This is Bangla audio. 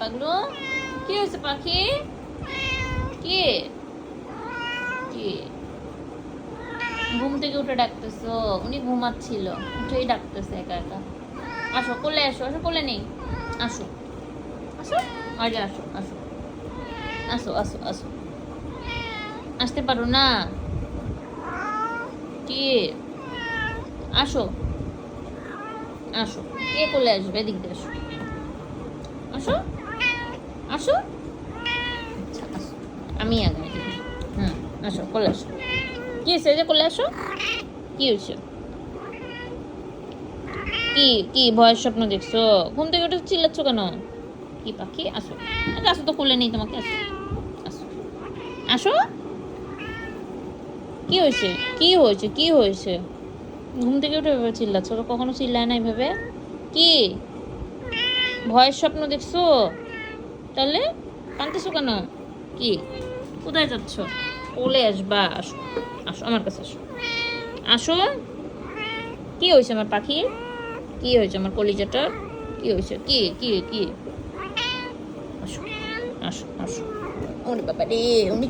পাগলু? কি হয়েছে পাখি? কি? কি? ঘুম থেকে উঠে ডাকতেছো। উনি ঘুমাচ্ছিল। উঠেই ডাকতেছে একা একা। আসো কোলে আসো আসো কোলে নেই। আসো। আসো? আরে আসো আসো। আসো আসো আসো। আসতে পারো না? কি? আসো। আসো। কে কোলে আসবে? এদিক দিয়ে আসো। আসো। আসো। আমি আগে। হুম, আসো, কোলে আসো। কি হয়েছে যে কোলে আসো? কি হয়েছে? কি কি ভয়ের স্বপ্ন দেখছ? ঘুম থেকে উঠে চিল্লাচ্ছ কেন? কি পাখি? আসো। আসো তো, কোলে নেই তোমাকে, আসো। আসো। আসো? কি হয়েছে? কি হয়েছে? কি হয়েছে? ঘুম থেকে উঠে ভেবে চিল্লাচ্ছ? কখনো চিল্লায় না ভেবে কি? ভয়ের স্বপ্ন দেখছ? তাহলে কানতেছো কেন? কি? কোথায় যাচ্ছ? কোলে আসবা, আসো আসো, আমার কাছে আসো। আসো। কি হয়েছে আমার পাখি? কি হয়েছে আমার কলিজাটা? কি হয়েছে? কি কি কি? আসো আসো আসো। ওরে বাবা রে উনি